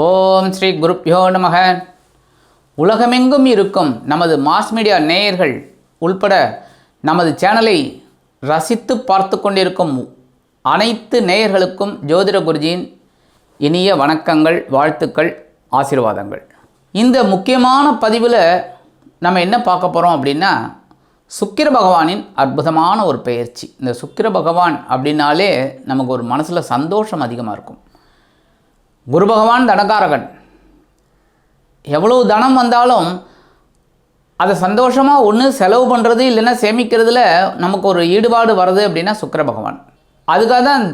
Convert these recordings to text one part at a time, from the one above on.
ஓம் ஸ்ரீ குருப்யோ நமக. உலகமெங்கும் இருக்கும் நமது மாஸ் மீடியா நேயர்கள் உள்பட நமது சேனலை ரசித்து பார்த்து கொண்டிருக்கும் அனைத்து நேயர்களுக்கும் ஜோதிட குருஜியின் இனிய வணக்கங்கள் வாழ்த்துக்கள் ஆசீர்வாதங்கள். இந்த முக்கியமான பதிவில் நம்ம என்ன பார்க்க போகிறோம் அப்படின்னா சுக்கிர பகவானின் அற்புதமான ஒரு பெயர்ச்சி. இந்த சுக்கிர பகவான் அப்படின்னாலே நமக்கு ஒரு மனசில் சந்தோஷம் அதிகமாக இருக்கும். குரு பகவான் தனகாரகன் எவ்வளவு தனம் வந்தாலும் அதை சந்தோஷமாக ஒன்று செலவு பண்ணுறது இல்லைன்னா சேமிக்கிறதுல நமக்கு ஒரு ஈடுபாடு வருது அப்படின்னா சுக்கர பகவான். அதுக்காக தான்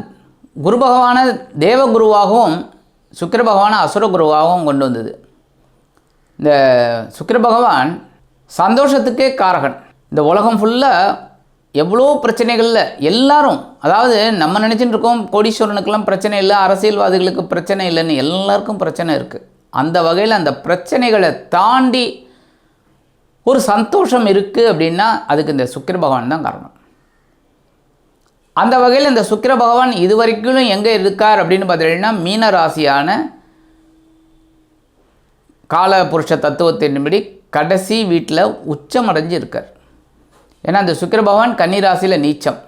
குரு பகவானை தேவகுருவாகவும் சுக்கர பகவானை அசுர குருவாகவும் கொண்டு வந்தது. இந்த சுக்கர பகவான் சந்தோஷத்துக்கே காரகன். இந்த உலகம் ஃபுல்லாக எவ்வளோ பிரச்சனைகளில் எல்லாரும் அதாவது நம்ம நினச்சிட்டு இருக்கோம் கோடீஸ்வரனுக்கெல்லாம் பிரச்சனை இல்லை அரசியல்வாதிகளுக்கு பிரச்சனை இல்லைன்னு எல்லாருக்கும் பிரச்சனை இருக்குது அந்த வகையில் அந்த பிரச்சனைகளை தாண்டி ஒரு சந்தோஷம் இருக்குது அப்படின்னா அதுக்கு இந்த சுக்கிர பகவான் தான் காரணம். அந்த வகையில் இந்த சுக்கிர பகவான் இது வரைக்கும் எங்கே இருக்கார் அப்படின்னு பார்த்தீங்கன்னா மீன ராசியான கால புருஷ தத்துவத்தின்படி கடைசி வீட்டில் உச்சமடைஞ்சு இருக்கார். ஏன்னா அந்த சுக்கிர பகவான் கன்னிராசியில் நீச்சம்.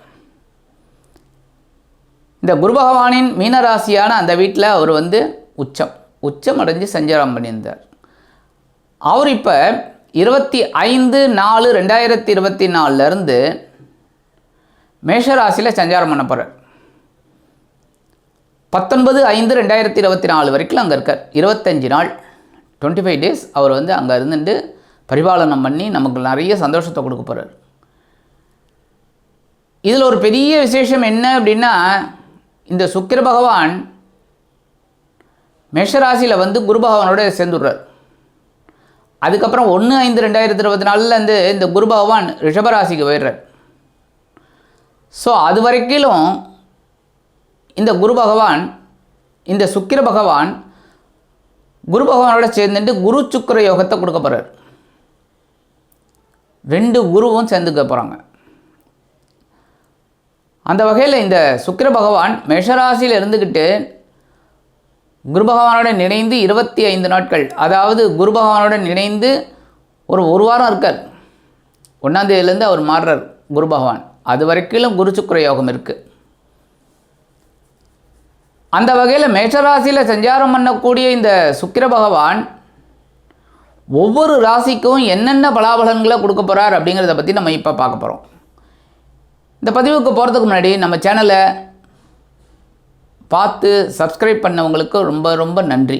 இந்த குரு பகவானின் மீன ராசியான அந்த வீட்டில் அவர் வந்து உச்சம். உச்சம் அடைஞ்சு சஞ்சாரம் பண்ணியிருந்தார். அவர் இப்போ இருபத்தி ஐந்து நாலு ரெண்டாயிரத்தி இருபத்தி நாலுலேருந்து மேஷராசியில் சஞ்சாரம் பண்ண போகிறார் பத்தொன்பது ஐந்து ரெண்டாயிரத்தி இருபத்தி நாலு வரைக்கும் அங்கே இருக்கார். இருபத்தஞ்சி நாள் டுவெண்ட்டி ஃபைவ் டேஸ் அவர் வந்து அங்கே இருந்துட்டு பரிபாலனம் பண்ணி நமக்கு நிறைய சந்தோஷத்தை கொடுக்க போகிறார் இதில் ஒரு பெரிய விசேஷம் என்ன அப்படின்னா இந்த சுக்கிர பகவான் மேஷராசியில் வந்து குரு பகவானோட சேர்ந்துடுறார். அதுக்கப்புறம் ஒன்று ஐந்து ரெண்டாயிரத்தி இருபத்தி நாலுலேருந்து இந்த குரு பகவான் ரிஷபராசிக்கு போயிடுறார். ஸோ அது வரைக்கும் இந்த குரு பகவான் இந்த சுக்கிர பகவான் குரு பகவானோட சேர்ந்துட்டு குரு சுக்கிர யோகத்தை கொடுக்க போகிறார் ரெண்டு குருவும் சேர்ந்துக்க போகிறாங்க அந்த வகையில் இந்த சுக்கிர பகவான் மேஷராசியில் இருந்துக்கிட்டு குரு பகவானுடன் இணைந்து இருபத்தி ஐந்து நாட்கள் அதாவது குரு பகவானுடன் இணைந்து ஒரு ஒரு வாரம் இருக்கார். ஒன்றாந்தேதியிலேருந்து அவர் மாறுறார் குரு பகவான். அது வரைக்கும் குரு சுக்கர யோகம் இருக்குது அந்த வகையில் மேஷராசியில் சஞ்சாரம் பண்ணக்கூடிய இந்த சுக்கிர பகவான் ஒவ்வொரு ராசிக்கும் என்னென்ன பலாபலன்களை கொடுக்க போகிறார் அப்படிங்கிறத பற்றி நம்ம இப்போ பார்க்க போகிறோம் இந்த பதிவுக்கு போகிறதுக்கு முன்னாடி நம்ம சேனலை பார்த்து சப்ஸ்கிரைப் பண்ணவங்களுக்கு ரொம்ப ரொம்ப நன்றி.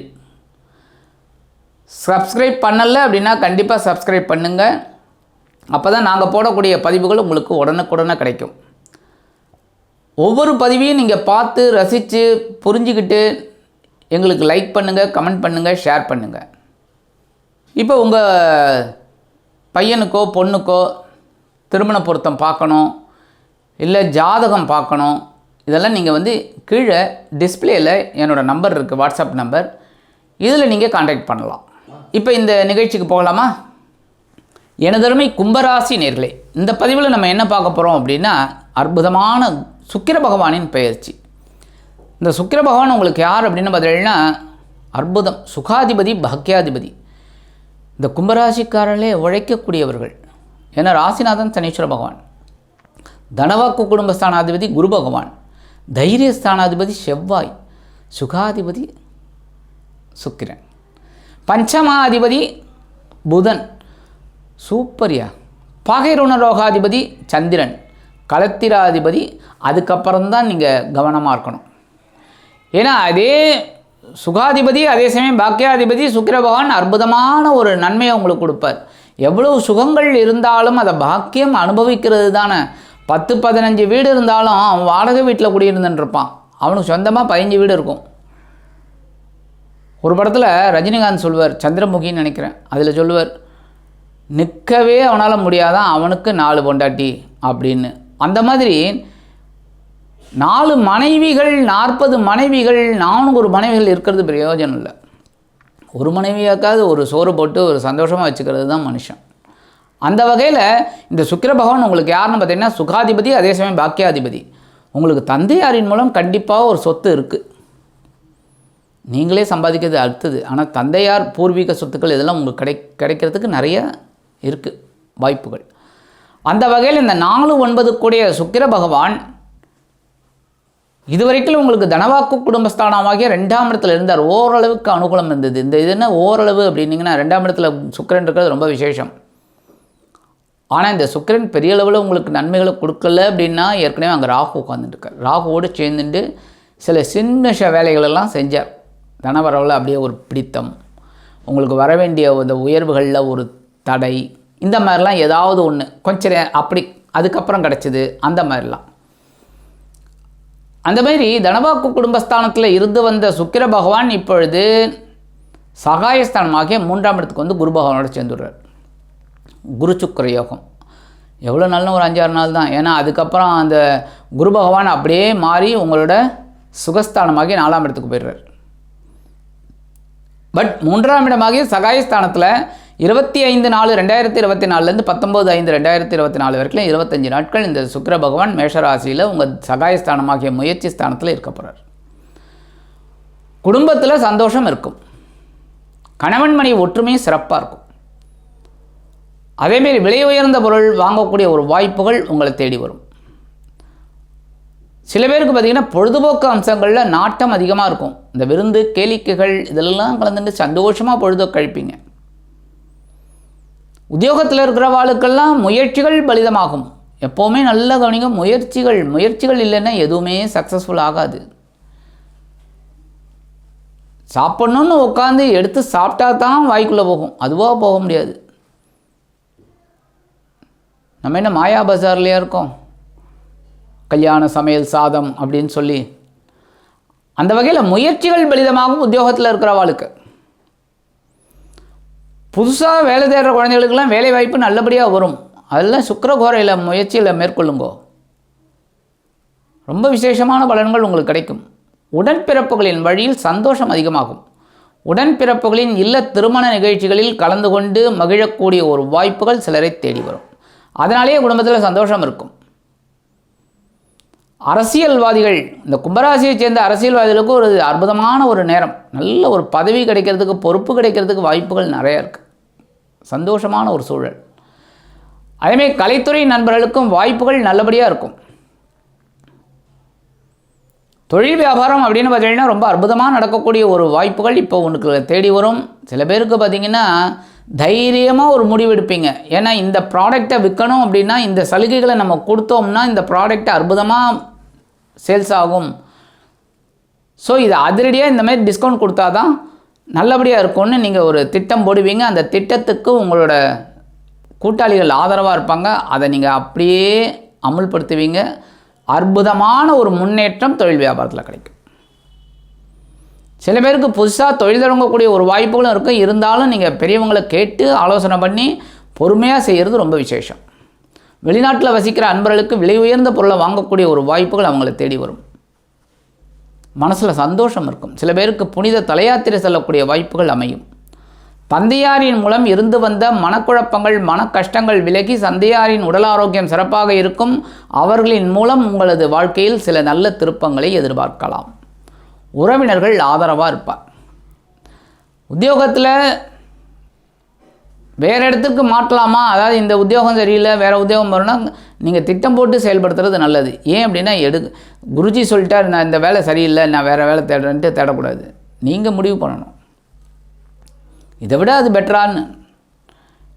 சப்ஸ்கிரைப் பண்ணலை அப்படின்னா கண்டிப்பாக சப்ஸ்கிரைப் பண்ணுங்கள் அப்போ தான் நாங்கள் போடக்கூடிய பதிவுகள் உங்களுக்கு உடனுக்குடனே கிடைக்கும். ஒவ்வொரு பதிவையும் நீங்கள் பார்த்து ரசித்து புரிஞ்சுக்கிட்டு எங்களுக்கு லைக் பண்ணுங்கள் கமெண்ட் பண்ணுங்கள் ஷேர் பண்ணுங்கள் இப்போ உங்கள் பையனுக்கோ பொண்ணுக்கோ திருமண பொருத்தம் பார்க்கணும். இல்லை ஜாதகம் பார்க்கணும். இதெல்லாம் நீங்கள் வந்து கீழே டிஸ்பிளேயில் என்னோடய நம்பர் இருக்குது வாட்ஸ்அப் நம்பர் இதில் நீங்கள் காண்டாக்ட் பண்ணலாம். இப்போ இந்த நிகழ்ச்சிக்கு போகலாமா? எனதருமை கும்பராசி நேர்களே இந்த பதிவில் நம்ம என்ன பார்க்க போகிறோம் அப்படின்னா அற்புதமான சுக்கிர பகவானின் பெயர்ச்சி. இந்த சுக்கிர பகவான் உங்களுக்கு யார் அப்படின்னு பார்த்தீங்கன்னா அற்புதம் சுகாதிபதி பாக்கியாதிபதி இந்த கும்பராசிக்காரர்களே உழைக்கக்கூடியவர்கள். ஏன்னா ராசிநாதன் சனீஸ்வர பகவான். தனவாக்கு குடும்பஸ்தானாதிபதி குரு பகவான் தைரியஸ்தானாதிபதி செவ்வாய் சுகாதிபதி சுக்கிரன். பஞ்சமாதிபதி புதன் சூப்பரியா. பகைருணரோகாதிபதி சந்திரன் களத்திராதிபதி அதுக்கப்புறம்தான் நீங்கள் கவனமாக இருக்கணும். ஏன்னா அதே சுகாதிபதி அதே சமயம் பாக்கியாதிபதி சுக்கிர பகவான் அற்புதமான ஒரு நன்மையை உங்களுக்கு கொடுப்பார். எவ்வளவு சுகங்கள் இருந்தாலும் அதை பாக்கியம் அனுபவிக்கிறது தானே பத்து பதினஞ்சு வீடு இருந்தாலும் அவன் வாடகை வீட்டில் குடியிருந்துன்னு இருப்பான். அவனுக்கு சொந்தமாக பதினஞ்சு வீடு இருக்கும். ஒரு படத்தில் ரஜினிகாந்த் சொல்வார் சந்திரமுகின்னு நினைக்கிறேன். அதில் சொல்லுவார் நிற்கவே அவனால் முடியாதான் அவனுக்கு நாலு பொண்டாட்டி அப்படின்னு. அந்த மாதிரி நாலு மனைவிகள் நாற்பது மனைவிகள் நானூறு மனைவிகள் இருக்கிறது பிரயோஜனம் இல்லை. ஒரு மனைவியாக்காவது ஒரு சோறு போட்டு ஒரு சந்தோஷமாக வச்சுக்கிறது தான் மனுஷன். அந்த வகையில் இந்த சுக்கிர பகவான் உங்களுக்கு யாருன்னு பார்த்தீங்கன்னா சுகாதிபதி அதே சமயம் பாக்கியாதிபதி. உங்களுக்கு தந்தையாரின் மூலம் கண்டிப்பாக ஒரு சொத்து இருக்குது நீங்களே சம்பாதிக்கிறது அடுத்தது. ஆனால் தந்தையார் பூர்வீக சொத்துக்கள் இதெல்லாம் உங்களுக்கு கிடை கிடைக்கிறதுக்கு நிறைய இருக்குது வாய்ப்புகள். அந்த வகையில் இந்த நாலு ஒன்பது கூடிய சுக்கிர பகவான் இதுவரைக்கும் உங்களுக்கு தனவாக்கு குடும்பஸ்தானமாகிய ரெண்டாம் இடத்துல இருந்தார். ஓரளவுக்கு அனுகூலம் இருந்தது. இந்த இது என்ன ஓரளவு அப்படின்னிங்கன்னா ரெண்டாம் இடத்துல சுக்கிரன் இருக்கிறது ரொம்ப விசேஷம். ஆனால் இந்த சுக்கிரன் பெரிய அளவில் உங்களுக்கு நன்மைகளை கொடுக்கல அப்படின்னா ஏற்கனவே அங்கே ராகு உட்காந்துட்டுருக்கார் ராகுவோடு சேர்ந்துட்டு சில சின்ன வேலைகளெல்லாம் செஞ்சார். தனவரவில் அப்படியே ஒரு பிடித்தம். உங்களுக்கு வர வேண்டிய அந்த உயர்வுகளில் ஒரு தடை. இந்த மாதிரிலாம் ஏதாவது ஒன்று கொஞ்சம் அப்படி அதுக்கப்புறம் கிடச்சிது. அந்த மாதிரிலாம். அந்த மாதிரி தனவாக்கு குடும்பஸ்தானத்தில் இருந்து வந்த சுக்கிர பகவான் இப்பொழுது சகாயஸ்தானமாகிய மூன்றாம் இடத்துக்கு வந்து குரு பகவானோட சேர்ந்துடுறார். குரு சுக்கர யோகம். எவ்வளோ நாள்னு ஒரு அஞ்சாறு நாள் தான். ஏன்னா அதுக்கப்புறம் அந்த குரு பகவான் அப்படியே மாறி உங்களோட சுகஸ்தானமாகி நாலாம் இடத்துக்கு போயிடுறார். பட் மூன்றாம் இடமாகி சகாயஸ்தானத்தில் இருபத்தி ஐந்து நாலு ரெண்டாயிரத்தி இருபத்தி நாலுலேருந்து பத்தொம்போது ஐந்து ரெண்டாயிரத்தி இருபத்தி நாலு வரைக்கும் இருபத்தஞ்சு நாட்கள் இந்த சுக்கர பகவான் மேஷராசியில் உங்கள் சகாயஸ்தானமாகிய முயற்சி ஸ்தானத்தில் இருக்க போகிறார் குடும்பத்தில் சந்தோஷம் இருக்கும். கணவன் மனைவி ஒற்றுமையும் சிறப்பாக இருக்கும். அதேமாரி விலை உயர்ந்த பொருள் வாங்கக்கூடிய ஒரு வாய்ப்புகள் உங்களை தேடி வரும். சில பேருக்கு பார்த்தீங்கன்னா பொழுதுபோக்கு அம்சங்களில் நாட்டம் அதிகமாக இருக்கும். இந்த விருந்து கேளிக்கைகள் இதெல்லாம் கலந்துட்டு சந்தோஷமாக பொழுது கழிப்பீங்க. உத்தியோகத்தில் இருக்கிறவாளுக்கெல்லாம் முயற்சிகள் பலிதமாகும். எப்போவுமே நல்ல கவனிங்க முயற்சிகள் முயற்சிகள் இல்லைன்னா எதுவுமே சக்ஸஸ்ஃபுல் ஆகாது. சாப்பிட்ணுன்னு உட்காந்து எடுத்து சாப்பிட்டா தான் வாய்க்குள்ளே போகும். அதுவாக போக முடியாது. நம்ம என்ன மாயா பஜார்லையா இருக்கோம்? கல்யாண சமையல் சாதம் அப்படின்னு சொல்லி. அந்த வகையில் முயற்சிகள் பலிதமாகும் உத்தியோகத்தில் இருக்கிறவாளுக்கு புதுசாக வேலை தேடுற குழந்தைகளுக்கெல்லாம் வேலை வாய்ப்பு நல்லபடியாக வரும். அதெல்லாம் சுக்கரகோரையில் முயற்சியில் மேற்கொள்ளுங்கோ. ரொம்ப விசேஷமான பலன்கள் உங்களுக்கு கிடைக்கும். உடன்பிறப்புகளின் வழியில் சந்தோஷம் அதிகமாகும். உடன்பிறப்புகளின் இல்ல திருமண நிகழ்ச்சிகளில் கலந்து கொண்டு மகிழக்கூடிய ஒரு வாய்ப்புகள் சிலரை தேடி வரும். அதனாலேயே குடும்பத்தில் சந்தோஷம் இருக்கும். அரசியல்வாதிகள் இந்த கும்பராசியை சேர்ந்த அரசியல்வாதிகளுக்கு ஒரு அற்புதமான ஒரு நேரம். நல்ல ஒரு பதவி கிடைக்கிறதுக்கு பொறுப்பு கிடைக்கிறதுக்கு வாய்ப்புகள் நிறைய இருக்குது சந்தோஷமான ஒரு சூழல். அதேமாதிரி கலைத்துறை நண்பர்களுக்கும் வாய்ப்புகள் நல்லபடியாக இருக்கும். தொழில் வியாபாரம் அப்படின்னு பார்த்தீங்கன்னா ரொம்ப அற்புதமாக நடக்கக்கூடிய ஒரு வாய்ப்புகள் இப்போ உனக்கு தேடி வரும். சில பேருக்கு பார்த்தீங்கன்னா தைரியமாக ஒரு முடிவு எடுப்பீங்க. ஏன்னா இந்த ப்ராடக்டை விற்கணும் அப்படின்னா இந்த சலுகைகளை நம்ம கொடுத்தோம்னா இந்த ப்ராடக்ட் அற்புதமாக சேல்ஸ் ஆகும். ஸோ இது அதிரடியாக இந்த மாதிரி டிஸ்கவுண்ட் கொடுத்தா தான் நல்லபடியாக இருக்கும்னு நீங்கள் ஒரு திட்டம் போடுவீங்க. அந்த திட்டத்துக்கு உங்களோட கூட்டாளிகள் ஆதரவாக இருப்பாங்க. அதை நீங்கள் அப்படியே அமுல்படுத்துவீங்க. அற்புதமான ஒரு முன்னேற்றம் தொழில் வியாபாரத்தில் கிடைக்கும். சில பேருக்கு புதுசாக தொழில் தொடங்கக்கூடிய ஒரு வாய்ப்புகளும் இருக்கும் இருந்தாலும் நீங்கள் பெரியவங்களை கேட்டு ஆலோசனை பண்ணி பொறுமையாக செய்கிறது ரொம்ப விசேஷம். வெளிநாட்டில் வசிக்கிற அன்பர்களுக்கு விலை உயர்ந்த பொருளை வாங்கக்கூடிய ஒரு வாய்ப்புகள் அவங்களை தேடி வரும். மனசில் சந்தோஷம் இருக்கும். சில பேருக்கு புனித தலையாத்திரை செல்லக்கூடிய வாய்ப்புகள் அமையும். தந்தையாரின் மூலம் இருந்து வந்த மனக்குழப்பங்கள் மன கஷ்டங்கள் விலகி சந்தையாரின் உடல் ஆரோக்கியம் சிறப்பாக இருக்கும். அவர்களின் மூலம் உங்களது வாழ்க்கையில் சில நல்ல திருப்பங்களை எதிர்பார்க்கலாம். உறவினர்கள் ஆதரவாக இருப்பார். உத்தியோகத்தில் வேறு இடத்துக்கு மாற்றலாமா? அதாவது இந்த உத்தியோகம் சரியில்லை வேறு உத்தியோகம் வரும்னா நீங்கள் திட்டம் போட்டு செயல்படுத்துறது நல்லது. ஏன் அப்படின்னா எடு குருஜி சொல்லிட்டார் நான் இந்த வேலை சரியில்லை நான் வேறு வேலை தேடுறேன்ட்டு தேடக்கூடாது. நீங்கள் முடிவு பண்ணணும். இதை விட அது பெட்டரான்னு.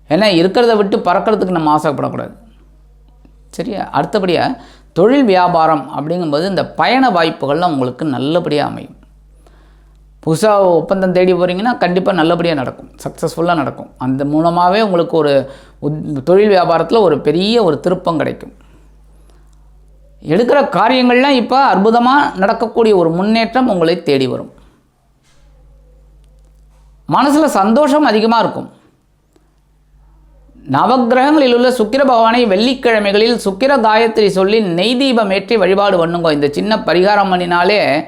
ஏன்னா இருக்கிறத விட்டு பறக்கிறதுக்கு நம்ம ஆசைப்படக்கூடாது. சரியா? அடுத்தபடியாக தொழில் வியாபாரம் அப்படிங்கும்போது இந்த பயண வாய்ப்புகள்லாம் உங்களுக்கு நல்லபடியாக அமையும். புதுசாக ஒப்பந்தம் தேடி போகிறீங்கன்னா கண்டிப்பாக நல்லபடியாக நடக்கும். சக்ஸஸ்ஃபுல்லாக நடக்கும். அந்த மூலமாகவே உங்களுக்கு ஒரு உத்- தொழில் வியாபாரத்தில் ஒரு பெரிய ஒரு திருப்பம் கிடைக்கும். எடுக்கிற காரியங்கள்லாம் இப்போ அற்புதமாக நடக்கக்கூடிய ஒரு முன்னேற்றம் உங்களை தேடி வரும். மனசில் சந்தோஷம் அதிகமாக இருக்கும். நவக்கிரகங்களில் உள்ள சுக்கிர பகவானை வெள்ளிக்கிழமைகளில் சுக்கிர காயத்ரி சொல்லி நெய் தீபம் ஏற்றி வழிபாடு பண்ணுங்க. இந்த சின்ன பரிகாரம் பண்ணினாலே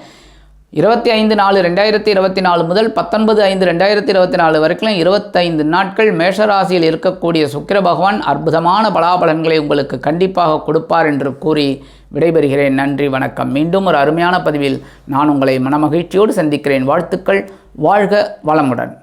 இருபத்தி ஐந்து நாலு ரெண்டாயிரத்தி இருபத்தி நாலு முதல் பத்தொன்பது ஐந்து ரெண்டாயிரத்தி இருபத்தி நாலு வரைக்கும் இருபத்தைந்து நாட்கள் மேஷராசியில் இருக்கக்கூடிய சுக்கிர பகவான் அற்புதமான பலாபலன்களை உங்களுக்கு கண்டிப்பாக கொடுப்பார் என்று கூறி விடைபெறுகிறேன். நன்றி வணக்கம். மீண்டும் ஒரு அருமையான பதிவில் நான் உங்களை மனமகிழ்ச்சியோடு சந்திக்கிறேன். வாழ்த்துக்கள். வாழ்க வளமுடன்.